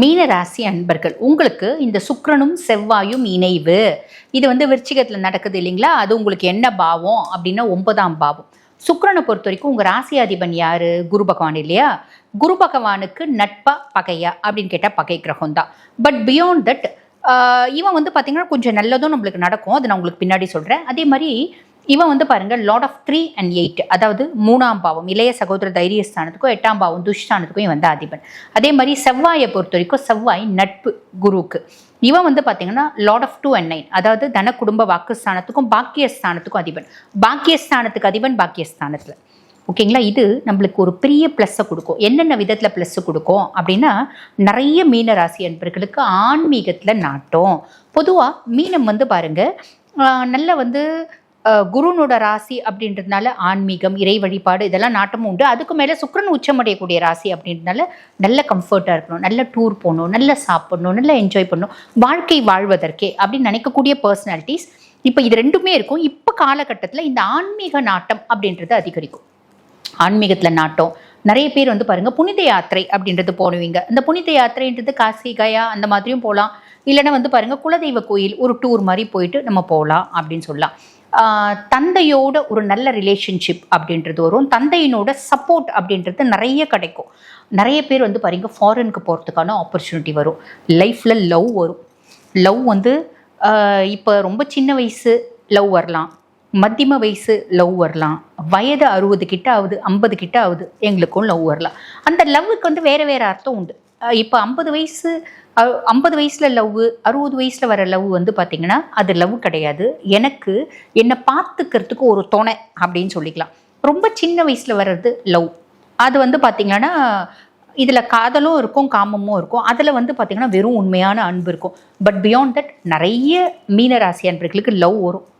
மீனராசி அன்பர்கள் உங்களுக்கு இந்த சுக்கரனும் செவ்வாயும் இணைவு. இது வந்து விருச்சிகத்தில் நடக்குது இல்லைங்களா? அது உங்களுக்கு என்ன பாவம் அப்படின்னா ஒன்பதாம் பாவம். சுக்கிரனை பொறுத்த வரைக்கும் உங்கள் ராசி அதிபன் யாரு? குரு பகவான் இல்லையா? குரு பகவானுக்கு நட்பா பகையா அப்படின்னு கேட்டால் பகை கிரகம் தான். பட் பியாண்ட் தட் இவன் வந்து பார்த்தீங்கன்னா கொஞ்சம் நல்லதும் நம்மளுக்கு நடக்கும். அது நான் உங்களுக்கு பின்னாடி சொல்கிறேன் அதே மாதிரி இவன் வந்து பாருங்க lord of three and eight அதாவது மூணாம் பாவம் இளைய சகோதர தைரியஸ்தானத்துக்கும் எட்டாம் பாவம் துஷ்டானத்துக்கும் இவன் வந்து அதிபன். அதே மாதிரி செவ்வாயை பொறுத்த வரைக்கும் செவ்வாய் நட்பு குருவுக்கு. இவன் வந்து பார்த்தீங்கன்னா lord of two and nine அதாவது தன குடும்ப வாக்குஸ்தானத்துக்கும் பாக்கியஸ்தானத்துக்கும் அதிபன். பாக்கியஸ்தானத்துக்கு அதிபன் பாக்கியஸ்தானத்தில். ஓகேங்களா இது நம்மளுக்கு ஒரு பெரிய ப்ளஸ்ஸை கொடுக்கும். என்னென்ன விதத்தில் ப்ளஸ்ஸு கொடுக்கும் அப்படின்னா நிறைய மீன ராசி அன்பர்களுக்கு ஆன்மீகத்தில் நாட்டம். பொதுவாக மீனம் வந்து பாருங்கள் நல்ல வந்து குருனோட ராசி அப்படின்றதுனால ஆன்மீகம் இறை வழிபாடு இதெல்லாம் நாட்டமும் உண்டு. அதுக்கு மேலே சுக்கிரன் உச்சமடையக்கூடிய ராசி அப்படின்றதுனால நல்ல கம்ஃபர்ட்டாக இருக்கணும். நல்ல டூர் போகணும் நல்ல சாப்பிடணும் நல்லா என்ஜாய் பண்ணணும். வாழ்க்கை வாழ்வதற்கே அப்படின்னு நினைக்கக்கூடிய பர்சனாலிட்டிஸ் இப்போ இது ரெண்டுமே இருக்கும். இப்போ காலகட்டத்தில் இந்த ஆன்மீக நாட்டம் அப்படின்றது அதிகரிக்கும். ஆன்மீகத்தில் நாட்டம். நிறைய பேர் வந்து பாருங்க புனித யாத்திரை அப்படின்றது போடுவீங்க. இந்த புனித யாத்திரைன்றது காசி கயா அந்த மாதிரியும் போகலாம் இல்லைன்னா வந்து பாருங்க குலதெய்வ கோயில் ஒரு டூர் மாதிரி போயிட்டு நம்ம போகலாம் அப்படின்னு சொல்லலாம். தந்தையோட ஒரு நல்ல ரிலேஷன்ஷிப் அப்படின்றது வரும். தந்தையினோட சப்போர்ட் அப்படின்றது நிறைய கிடைக்கும். நிறைய பேர் வந்து பாருங்க ஃபாரினுக்கு போகிறதுக்கான ஆப்பர்ச்சுனிட்டி வரும். லைஃப்பில் லவ் வரும். லவ் வந்து இப்போ ரொம்ப சின்ன வயசு லவ் வரலாம். மத்தியம வயசு லவ் வரலாம். வயது அறுபது கிட்ட ஆகுது ஐம்பது கிட்ட ஆகுது எங்களுக்கும் லவ் வரலாம். அந்த லவ்வுக்கு வந்து வேறு வேறு அர்த்தம் உண்டு. இப்போ ஐம்பது வயசு ஐம்பது வயசில் லவ் அறுபது வயசில் வர லவ் வந்து பார்த்திங்கன்னா அது லவ் கிடையாது. எனக்கு என்னை பார்த்துக்கிறதுக்கு ஒரு துணை அப்படின்னு சொல்லிக்கலாம். ரொம்ப சின்ன வயசில் வர்றது லவ். அது வந்து பார்த்திங்கன்னா இதில் காதலும் இருக்கும் காமமும் இருக்கும். அதில் வந்து பார்த்திங்கன்னா வெறும் உண்மையான அன்பு இருக்கும். பட் பியாண்ட் தட் நிறைய மீனராசி அன்பர்களுக்கு லவ் வரும்.